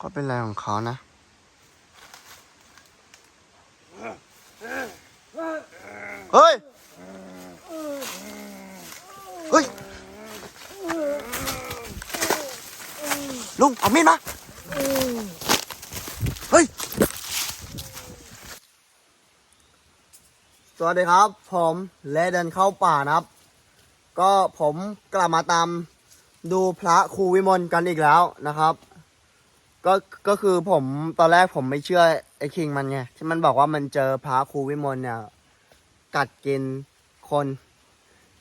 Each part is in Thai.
ก็เป็นอะไรของเขานะ เฮ้ย เฮ้ย ลุง เอามีดมา เฮ้ย สวัสดีครับ ผมและเดินเข้าป่านะครับ ก็ผมกลับมาตามดูพระครูวิมลกันอีกแล้วนะครับ ก็ก็คือผมตอนแรกผมไม่เชื่อไอ้คิงมันไงที่มันบอกว่ามันเจอพระครูวิมลเนี่ย กัดกินคน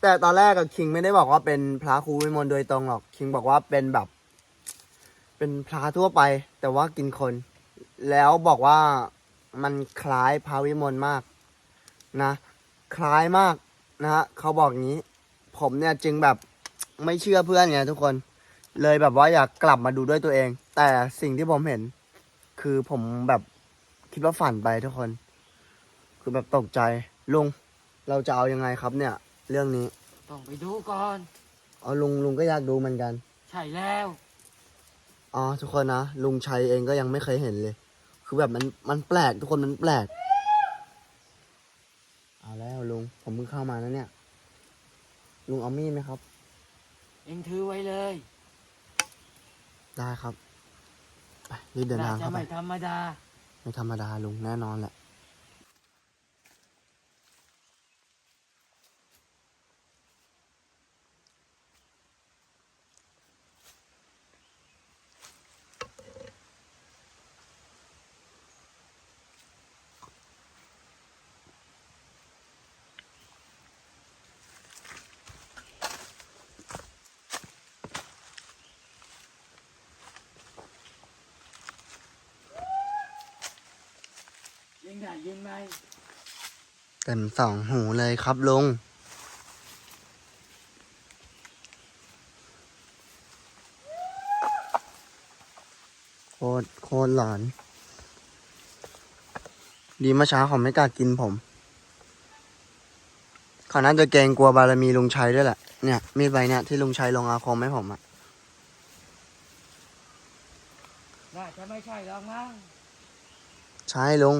แต่ตอนแรกกับคิงไม่ได้บอกว่าเป็นพระครูวิมลโดยตรงหรอก คิงบอกว่าเป็นแบบ เป็นพระทั่วไป แต่ว่ากินคน แล้วบอกว่ามันคล้ายพระวิมลมากนะ คล้ายมากนะฮะเขาบอกงี้ ผมเนี่ยจึงแบบไม่เชื่อเพื่อนไงทุกคน เลยแบบว่าอยากกลับมาดูด้วยตัวเอง แต่สิ่งที่ผมเห็น คือผมแบบคิดว่าฝันไปทุกคน คือแบบตกใจลุงเราจะเอายังไงครับเนี่ย เรื่องนี้ต้องไปดูก่อนเอาลุงลุงก็อยากดูเหมือนกัน ใช่แล้ว อ๋อทุกคนนะลุงชัยเองก็ยังไม่เคยเห็นเลย คือแบบมันมันแปลกทุกคนมันแปลกเอาแล้วลุงผมเพิ่งเข้ามานะเนี่ย ลุงเอามีดไหมครับ เองถือไว้เลย ได้ครับ ไปรีบเดินน่าทางจะเข้าไป ไม่ธรรมดา ไม่ธรรมดาลุงแน่นอนแหละ ยิงได้ยิงไหมเต็มสองหูเลยครับลุงโคตรโคตรหลอน ดีเมื่อเช้าเขาไม่กล้ากินผม เขาน่าจะเกรงกลัวบารมีลุงชัยด้วยแหละ เนี่ยมีดใบเนี่ยที่ลุงชัยลงอาคมให้ผมอะน่าจะไม่ใช่หรอกมั้งใช่ลุง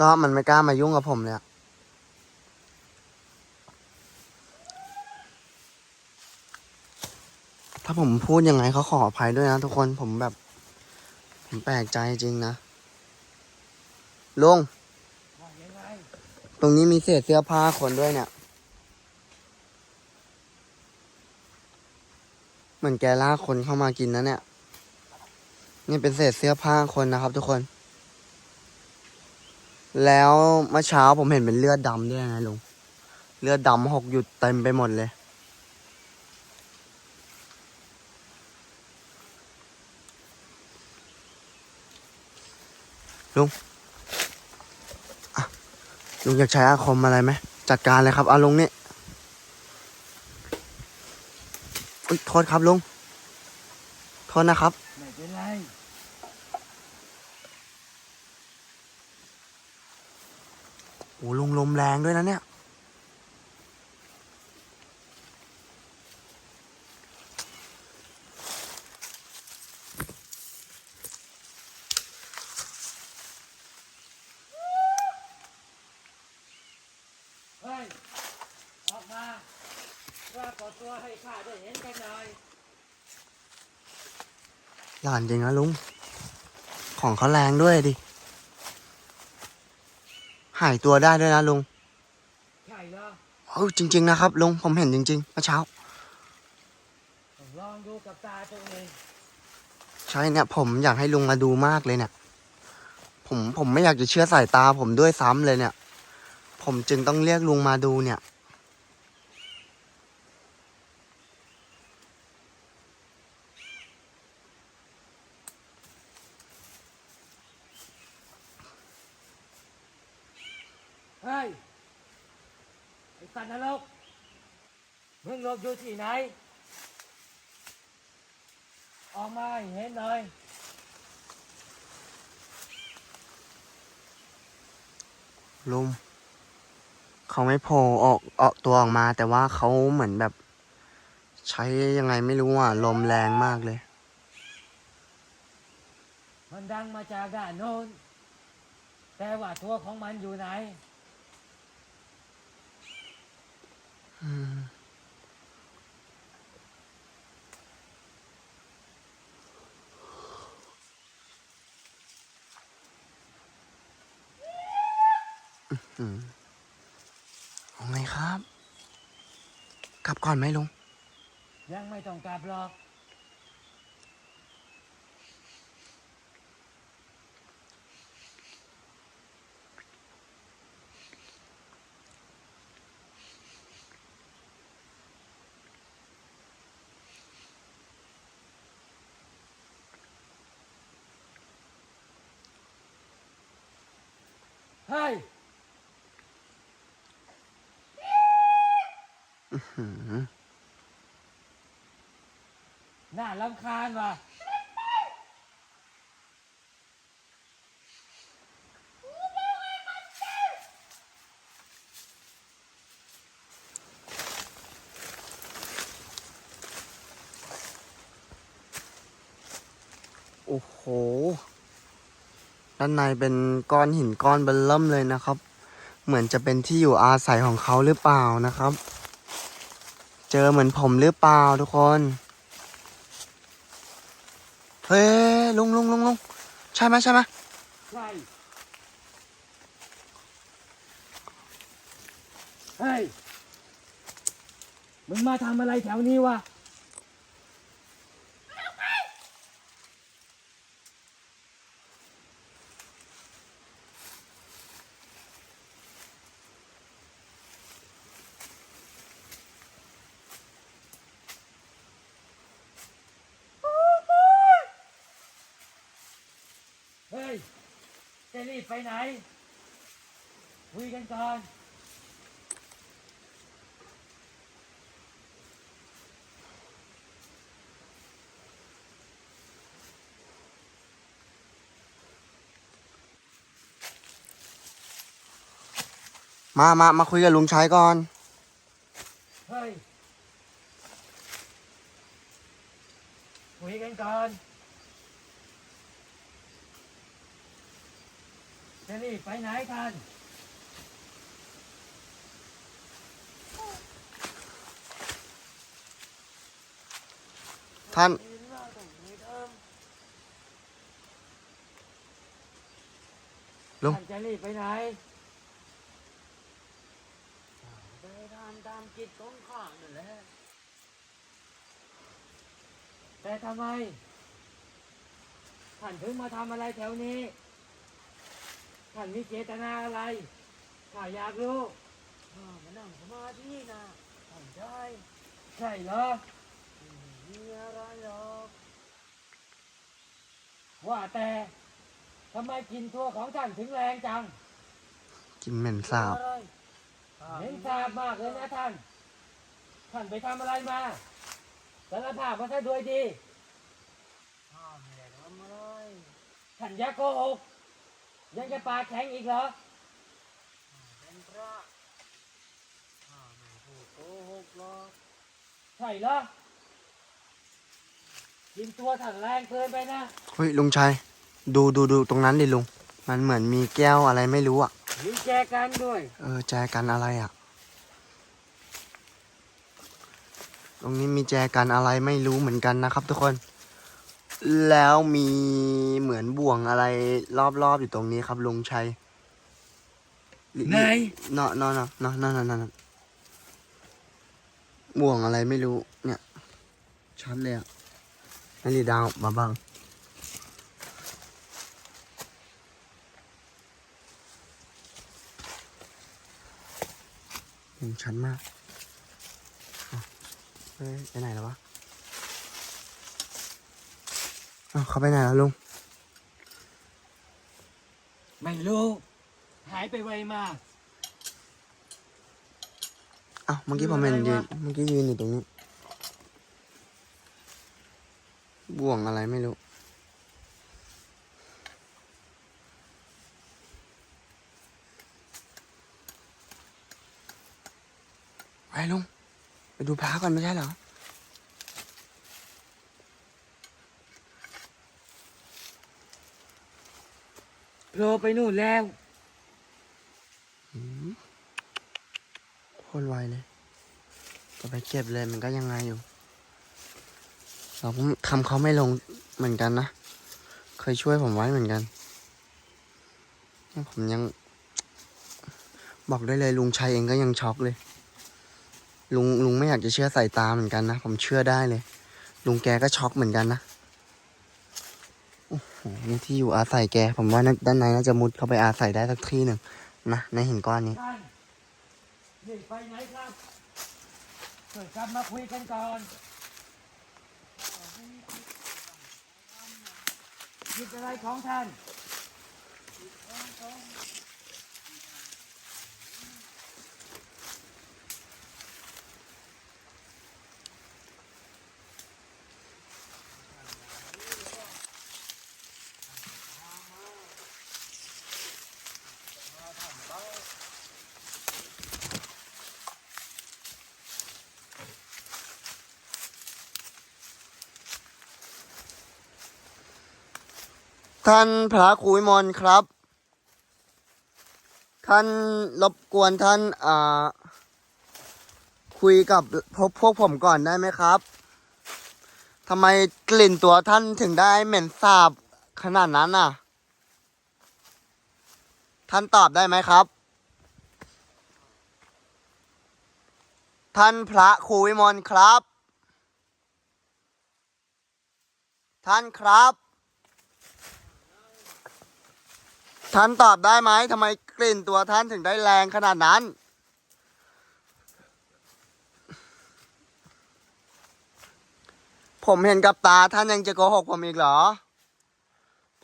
ก็มันไม่กล้ามายุ่งกับผมเลยถ้าผมพูดยังไงเขาขออภัยด้วยนะทุกคนผมแบบ ผมแปลกใจจริงนะลุงว่ายังไงตรงนี้มีเศษเสื้อผ้าคนด้วยเนี่ย เหมือนแกลากคนเข้ามากินนะเนี่ย นี่เป็นเศษเสื้อผ้าคนนะครับทุกคน แล้วเมื่อเช้าผมเห็นเป็นเลือดดำด้วยนะลุง เลือดดำหกหยุดเต็มไปหมดเลย ลุงลุงอยากใช้อาคมอะไรไหม จัดการเลยครับอาลุงนี่โทษครับลุง โทษนะครับ ไม่เป็นไร โอ้ลุงลมแรงด้วยนะเนี่ย เฮ้ย ออกมาปรากฏตัวให้ข้าได้เห็นกันหน่อยหลานจริงนะลุง ของเขาแรงด้วยดิหายตัวได้ด้วยนะลุงใช่เหรอเออจริง ๆ นะครับลุงผมเห็นจริงๆเมื่อเช้าต้องลองดูกับตาตัวเองใช่เนี่ยผมอยากให้ลุงมาดูมากเลยเนี่ย ผมผมไม่อยากจะเชื่อสายตาผมด้วยซ้ำเลยเนี่ย ผมจึงต้องเรียกลุงมาดูเนี่ย เฮ้ย ไอ้สัตว์นรกมึงหลบอยู่ที่ไหน ออกมาให้เห็นหน่อย ลุงเขาไม่โผล่ออกออกตัวออกมา แต่ว่าเขาเหมือนแบบ ใช้ยังไงไม่รู้อะ ลมแรงมากเลย มันดังมาจากด้านโน้น แต่ว่าตัวของมันอยู่ไหน อืมอืม เอาไงครับ กลับก่อนไหมลุง ยังไม่ต้องกลับหรอก ฮ้ยหืมน่ารำคาญว่ะโอ้โห ด้านในเป็นก้อนหินก้อนเบลเริ่มเลยนะครับ เหมือนจะเป็นที่อยู่อาศัยของเขาหรือเปล่านะครับ เจอเหมือนผมหรือเปล่าทุกคนเฮ้ยลุงลุงลุงลุงใช่ไหมใช่ไหมใช่เฮ้ยมึงมาทำอะไรแถวนี้วะ เฮ้ย จะรีบไปไหน คุยกันก่อน มามามาคุยกับลุงชัยก่อน เฮ้ย คุยกันก่อน จะรีบไปไหนกัน ท่าน ลุง ท่านจะรีบไปไหนไปทำตามกิจของข้านั่นแหละแต่ทำไม ท่านถึงมาทำอะไรแถวนี้ ท่านมีเจตนาอะไร ข้าอยากรู้ข้ามานั่งสมาธินะท่านชายใช่เหรอไม่มีอะไรหรอกว่าแต่ทำไมกลินตัวของท่านถึงแรงจังกินเหม็นสาบอะไรข้าเห็นทราบมากเลยนะท่าน ท่านไปทำอะไรมาสารภาพมาซะด้วยดี ข้าไม่ได้ทำอะไรท่านอย่าโกหกยังจะปากแข็งอีกเหรอ ข้าเป็นพระข้าไม่พูดโกหกหรอกใช่เหรอ กินตัวท่านแรงเกินไปนะเฮ้ยลุงชัยดูดูดูตรงนั้นดิลุง มันเหมือนมีแก้วอะไรไม่รู้อะมีแจกันด้วย เออแจกันอะไรอะ ตรงนี้มีแจกันอะไรไม่รู้เหมือนกันนะครับ ทุกคน แล้วมีเหมือนบ่วงอะไรรอบๆอยู่ตรงนี้ครับลุงชัยไหนเนาะเนาะเนาะเนาะเนาะเนาะเนาะบ่วงอะไรไม่รู้ เนี่ยชัดเลยอะ นาฬิดาวมาบ้างเห็นชัดมากอ้าวเฮ้ยไปไหนแล้ววะอ้าวเขาไปไหนแล้วลุง ไม่รู้หายไปไวมาก อ้าวเมื่อกี้ผมเห็นอะไรยืวะนเมื่อกี้ยืนอยู่ตรงนี้ บ่วงอะไรไม่รู้ ไปลุง ไปดูพระก่อนไม่ใช่เหรอโผล่ไปนู่นแล้วโคตรไวเลย จะไปเก็บเลยมันก็ยังไงอยู่ เราก็ทำเขาไม่ลงเหมือนกันนะ เคยช่วยผมไว้เหมือนกัน ผมยัง บอกได้เลยลุงชัยเองก็ยังช็อกเลย ลุงลุงไม่อยากจะเชื่อสายตาเหมือนกันนะ ผมเชื่อได้เลย ลุงแกก็ช็อกเหมือนกันนะโอ้โหนี่ที่อยู่อาศัยแก ผมว่าน่าด้านในน่าจะมุดเข้าไปอาศัยได้สักที่หนึ่งนะในหินก้อนนี้นี่ไปไหนครับเกิดกลับมาคุยกันก่อน คิดอะไรของท่าน ท่านพระครูวิมลครับ ท่านรบกวนท่านอ่าคุยกับพวกพวกผมก่อนได้ไหมครับทำไมกลิ่นตัวท่านถึงได้เหม็นสาบขนาดนั้นน่ะ ท่านตอบได้ไหมครับ ท่านพระครูวิมลครับ ท่านครับ ท่านตอบได้ไหมทำไมกลิ่นตัวท่านถึงได้แรงขนาดนั้น ผมเห็นกับตาท่านยังจะโกหกผมอีกเหรอ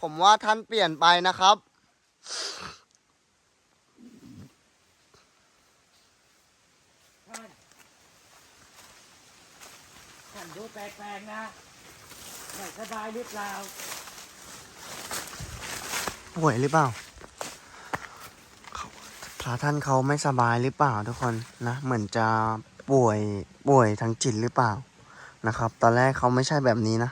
ผมว่าท่านเปลี่ยนไปนะครับท่านดูแปลกๆนะไม่สบายหรือเปล่า ป่วยหรือเปล่าเขาพระท่านเขาไม่สบายหรือเปล่าทุกคนนะ เหมือนจะป่วยป่วยทางจิตหรือเปล่านะครับ ตอนแรกเขาไม่ใช่แบบนี้นะ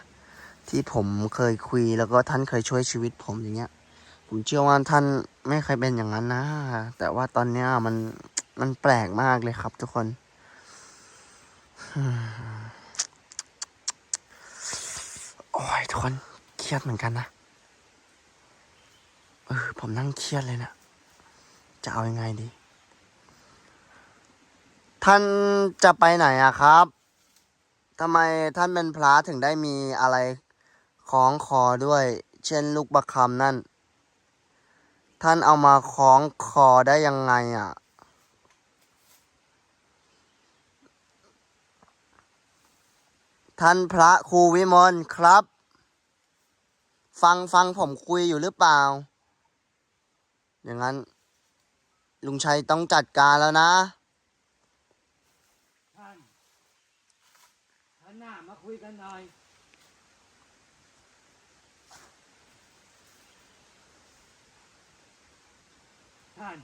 ที่ผมเคยคุยแล้วก็ท่านเคยช่วยชีวิตผมอย่างเงี้ย ผมเชื่อว่าท่านไม่เคยเป็นอย่างนั้นนะ แต่ว่าตอนเนี้ยมันมันแปลกมากเลยครับ ทุกคนโอ้ยทุกคนเครียดเหมือนกันนะ เออผมนั่งเครียดเลยเนะจะเอาอยังไงดี ท่านจะไปไหนอะครับทำไมท่านเป็นพระถึงได้มีอะไรคล้องคอด้วย เช่นลูกประคำนั่น ท่านเอามาคล้องคอได้ยังไงอะท่านพระครูวิมลครับ ฟังฟังผมคุยอยู่หรือเปล่า อย่างนั้น ลุงชัยต้องจัดการแล้วนะ ท่านท่านหน้ามาคุยกันหน่อย ท่าน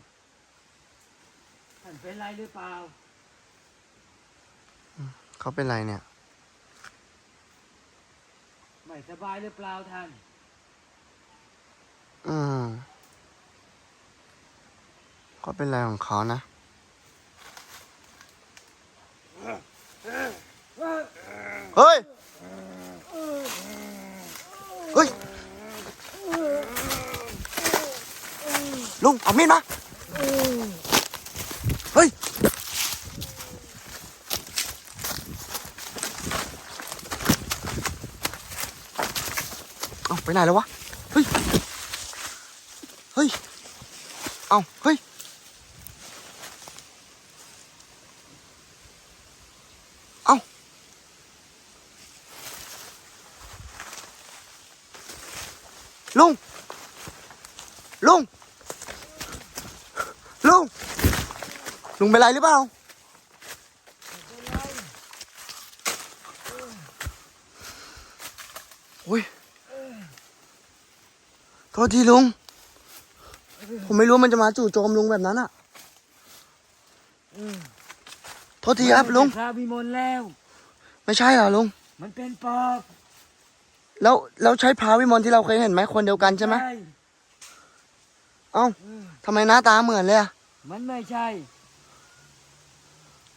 ท่านเป็นไรหรือเปล่า เขาเป็นไรเนี่ย ไม่สบายหรือเปล่าท่าน อืม เขาเป็นไรของเขานะ เฮ้ย เฮ้ย ลุง เอามีดมา เฮ้ย เอาไปไหนแล้ววะ เฮ้ย เฮ้ย เอาเฮ้ย ลุง ลุง ลุง ลุงเป็นไรหรือเปล่าโอ้ยโทษทีลุง ผมไม่รู้มันจะมาจู่โจมลุงแบบนั้นอะโทษทีครับลุง พระวิมลแล้ว ไม่ใช่เหรอลุง มันเป็นปอบ แล้วแล้วใช้พระวิมลที่เราเคยเห็นไหมคนเดียวกันใช่ไหมเอ้าทำไมหน้าตาเหมือนเลยอะมันไม่ใช่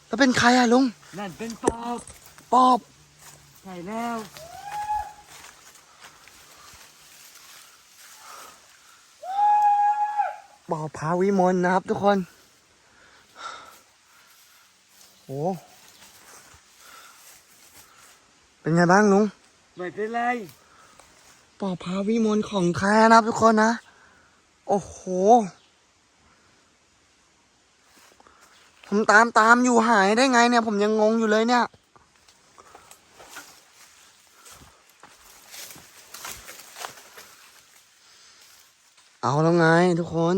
แล้วเป็นใครอะลุง นั่นเป็นปอบปอบใช่แล้ว ปอบพาวิมลนะครับทุกคนโอ้เป็นไงบ้างลุง ไม่เป็นไรปอบพาวิมลของแท้นะทุกคนนะ โอ้โห ผมตามตามอยู่หายได้ไงเนี่ย ผมยังงงอยู่เลยเนี่ย เอาแล้วไงทุกคน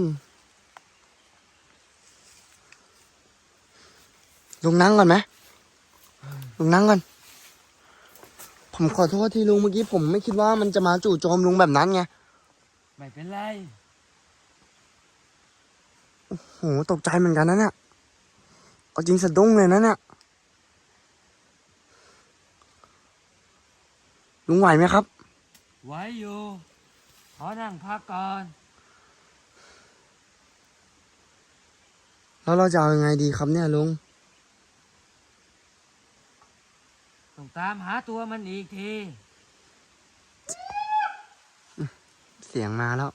ลงนั่งก่อนไหมลงนั่งก่อน ผมขอโทษทีลุงเมื่อกี้ผมไม่คิดว่ามันจะมาจู่โจมลุงแบบนั้นไงไม่เป็นไร โหตกใจเหมือนกันนะเนี่ยเอาจริงสะดุ้งเลยนะเนี่ยลุงไหวไหมครับ ไว้อยู่ ขอนั่งพักก่อน แล้วเราจะเอายังไงดีครับเนี่ยลุง ต้องตามหาตัวมันอีกที เสียงมาแล้ว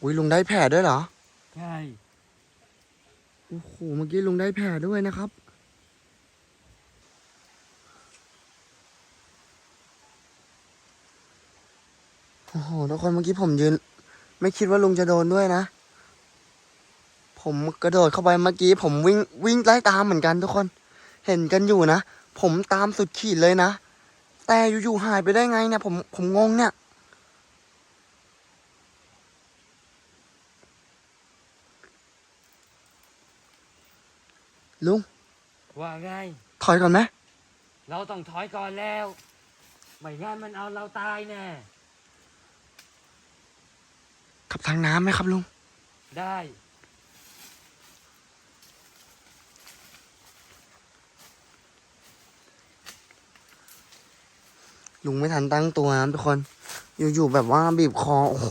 อุ้ยลุงได้แผลด้วยเหรอ ใช่ โอ้โห เมื่อกี้ลุงได้แผลด้วยนะครับ โอ้โห ทุกคนเมื่อกี้ผมยืน ไม่คิดว่าลุงจะโดนด้วยนะ ผมกระโดดเข้าไปเมื่อกี้ผมวิ่งวิ่งไล่ตามเหมือนกันทุกคน เห็นกันอยู่นะ ผมตามสุดขีดเลยนะ แต่อยู่ๆหายไปได้ไงเนี่ยผมผมงงเนี่ยลุงว่าไง ถอยก่อนไหมเราต้องถอยก่อนแล้ว ไม่งั้นมันเอาเราตายแน่ขับทางน้ำไหมครับลุงได้ ลุงไม่ทันตั้งตัวนะทุกคน อยู่ๆแบบว่าบีบคอ โอ้โห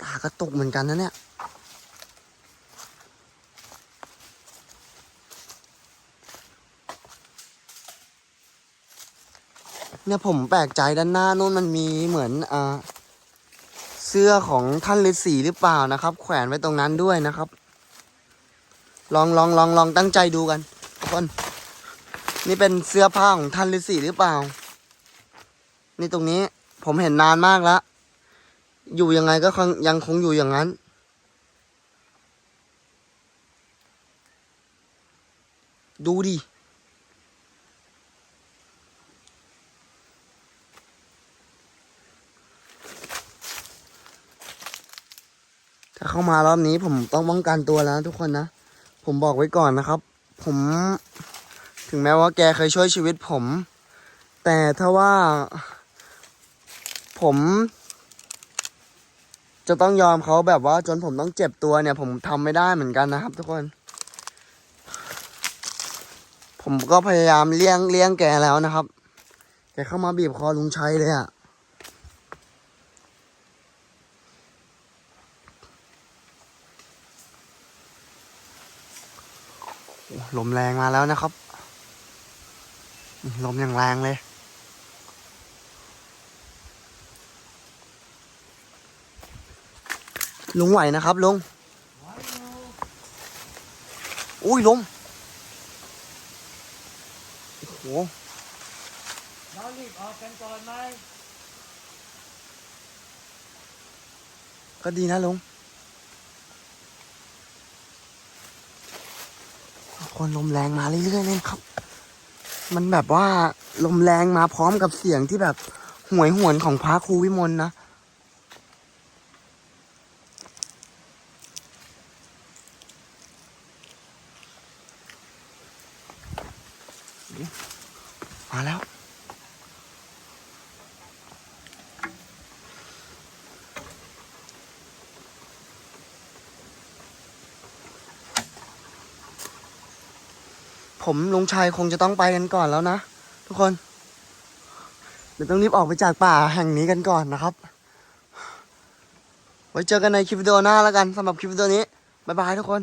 ตากระตุกเหมือนกันนะเนี่ยเนี่ยผมแปลกใจด้านหน้านู้นมันมีเหมือนอ่า เสื้อของท่านฤาษีหรือเปล่านะครับ แขวนไว้ตรงนั้นด้วยนะครับ ลองลองลองลองตั้งใจดูกันทุกคนนี่เป็นเสื้อผ้าของท่านฤาษีหรือเปล่า นี่ตรงนี้ผมเห็นนานมากแล้ว อยู่ยังไงก็ยังคงอยู่อย่างนั้น ดูดิ ถ้าเข้ามารอบนี้ผมต้องป้องกันตัวแล้วทุกคนนะ ผมบอกไว้ก่อนนะครับ ผม ถึงแม้ว่าแกเคยช่วยชีวิตผม แต่ถ้าว่า ผม จะต้องยอมเขาแบบว่าจนผมต้องเจ็บตัวเนี่ย ผมทำไม่ได้เหมือนกันนะครับ ทุกคน ผมก็พยายามเลี้ยงเลี้ยงแกแล้วนะครับ แกเข้ามาบีบคอลุงชัยเลยอะ่ะ ลมแรงมาแล้วนะครับ ลมอย่างแรงเลย ลุงไหวนะครับลุงไว้อยู่อุ้ยลมโอ้โหเรารีบออกกันก่อนไหมก็ดีนะลุง คนลมแรงมาเรื่อยๆเลยครับ มันแบบว่าลมแรงมาพร้อมกับเสียงที่แบบหวยหวนของพระครูวิมลนะ ผมลุงชัยคงจะต้องไปกันก่อนแล้วนะ ทุกคน เดี๋ยวต้องรีบออกไปจากป่าแห่งนี้กันก่อนนะครับ ไว้เจอกันในคลิปวิดีโอหน้าแล้วกันสำหรับคลิปวิดีโอนี้ บ๊ายบายทุกคน